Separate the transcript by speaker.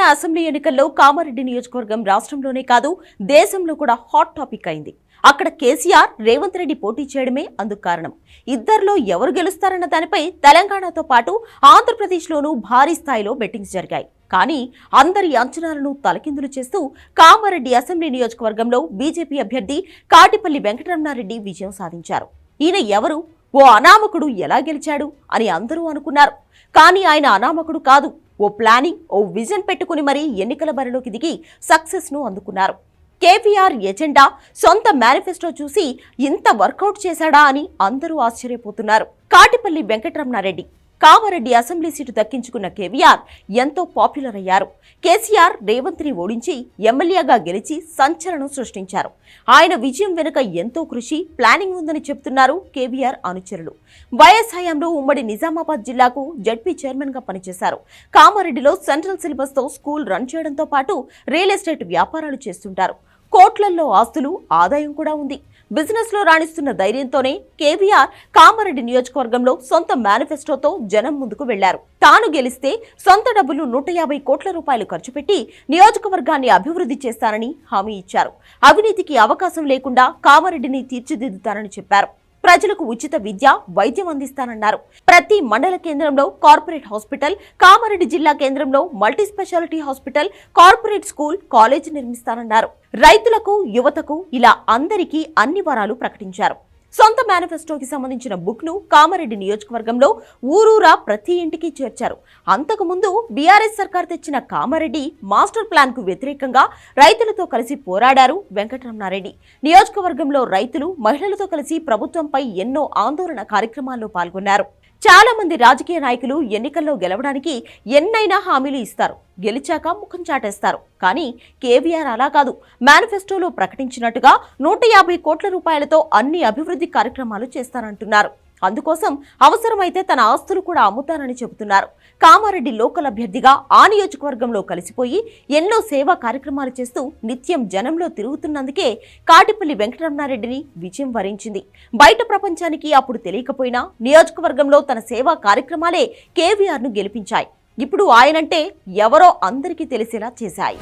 Speaker 1: Telangana assembly ఎన్నికల్లో కామారెడ్డి నియోజకవర్గం రాష్ట్రంలోనే కాదు దేశంలో కూడా హాట్ టాపిక్ అయింది. అక్కడ కేసీఆర్ రేవంత్ రెడ్డి పోటీ చేయడమే అందుకు కారణం. ఇద్దరిలో ఎవరు గెలుస్తారన్న దానిపై తెలంగాణతో పాటు ఆంధ్రప్రదేశ్లోనూ భారీ స్థాయిలో బెట్టింగ్స్ జరిగాయి. కానీ అందరి అంచనాలను తలకిందులు చేస్తూ కామారెడ్డి అసెంబ్లీ నియోజకవర్గంలో బీజేపీ అభ్యర్థి కాటిపల్లి వెంకటరమణారెడ్డి విజయం సాధించారు. ఈయన ఎవరు? ఓ అనామకుడు ఎలా గెలిచాడు? అని అందరూ అనుకున్నారు. కానీ ఆయన అనామకుడు కాదు. ఓ ప్లానింగ్ ఓ విజన్ పెట్టుకుని మరీ ఎన్నికల బరిలోకి దిగి సక్సెస్ను అందుకున్నారు. కేవీఆర్ ఎజెండా సొంత మేనిఫెస్టో చూసి ఇంత వర్కౌట్ చేశాడా అని అందరూ ఆశ్చర్యపోతున్నారు. కాటిపల్లి వెంకటరమణారెడ్డి కామారెడ్డి అసెంబ్లీ సీటు దక్కించుకున్న కేవీఆర్ ఎంతో పాపులర్ అయ్యారు. కేసీఆర్ రేవంత్ని ఓడించి ఎమ్మెల్యేగా గెలిచి సంచలనం సృష్టించారు. ఆయన విజయం వెనుక ఎంతో కృషి ప్లానింగ్ ఉందని చెప్తున్నారు కేవీఆర్ అనుచరులు. వైఎస్ హయాంలో ఉమ్మడి నిజామాబాద్ జిల్లాకు జడ్పీ చైర్మన్గా పనిచేశారు. కామారెడ్డిలో సెంట్రల్ సిలబస్తో స్కూల్ రన్ చేయడంతో పాటు రియల్ ఎస్టేట్ వ్యాపారాలు చేస్తుంటారు. కోట్లల్లో ఆస్తులు ఆదాయం కూడా ఉంది. బిజినెస్లో రాణిస్తున్న ధైర్యంతోనే కేవీఆర్ కామారెడ్డి నియోజకవర్గంలో సొంత మేనిఫెస్టోతో జనం ముందుకు వెళ్ళారు. తాను గెలిస్తే సొంత డబ్బులు నూట యాభై కోట్ల రూపాయలు ఖర్చు పెట్టి నియోజకవర్గాన్ని అభివృద్ధి చేస్తానని హామీ ఇచ్చారు. అవినీతికి అవకాశం లేకుండా కామారెడ్డిని తీర్చిదిద్దుతానని చెప్పారు. ప్రజలకు ఉచిత విద్య వైద్యం అందిస్తానన్నారు. ప్రతి మండల కేంద్రంలో కార్పొరేట్ హాస్పిటల్ కామారెడ్డి జిల్లా కేంద్రంలో multi speciality hospital corporate school college నిర్మిస్తానన్నారు. రైతులకు యువతకు ఇలా అందరికీ అన్ని వరాలు ప్రకటించారు. సొంత మేనిఫెస్టోకి సంబంధించిన బుక్ను కామారెడ్డి నియోజకవర్గంలో ఊరూరా ప్రతి ఇంటికి చేర్చారు. అంతకుముందు బీఆర్ఎస్ సర్కార్ తెచ్చిన కామారెడ్డి మాస్టర్ ప్లాన్కు వ్యతిరేకంగా రైతులతో కలిసి పోరాడారు వెంకటరమణారెడ్డి. నియోజకవర్గంలో రైతులు మహిళలతో కలిసి ప్రభుత్వంపై ఎన్నో ఆందోళన కార్యక్రమాల్లో పాల్గొన్నారు. చాలా మంది రాజకీయ నాయకులు ఎన్నికల్లో గెలవడానికి ఎన్నైనా హామీలు ఇస్తారు. గెలిచాక ముఖం చాటేస్తారు. కానీ కేవీఆర్ అలా కాదు. మేనిఫెస్టోలో ప్రకటించినట్టుగా నూట యాభై కోట్ల రూపాయలతో అన్ని అభివృద్ధి కార్యక్రమాలు చేస్తారంటున్నారు అందుకోసం అవసరమైతే తన ఆస్తులు కూడా అమ్ముతానని చెబుతున్నారు. కామారెడ్డి లోకల్ అభ్యర్థిగా ఆ నియోజకవర్గంలో కలిసిపోయి ఎన్నో సేవా కార్యక్రమాలు చేస్తూ నిత్యం జనంలో తిరుగుతున్నందుకే కాటిపల్లి వెంకటరమణారెడ్డిని విజయం వరించింది. బయట ప్రపంచానికి అప్పుడు తెలియకపోయినా నియోజకవర్గంలో తన సేవా కార్యక్రమాలే కేవీఆర్ను గెలిపించాయి. ఇప్పుడు ఆయనంటే ఎవరో అందరికీ తెలిసేలా చేశాయి.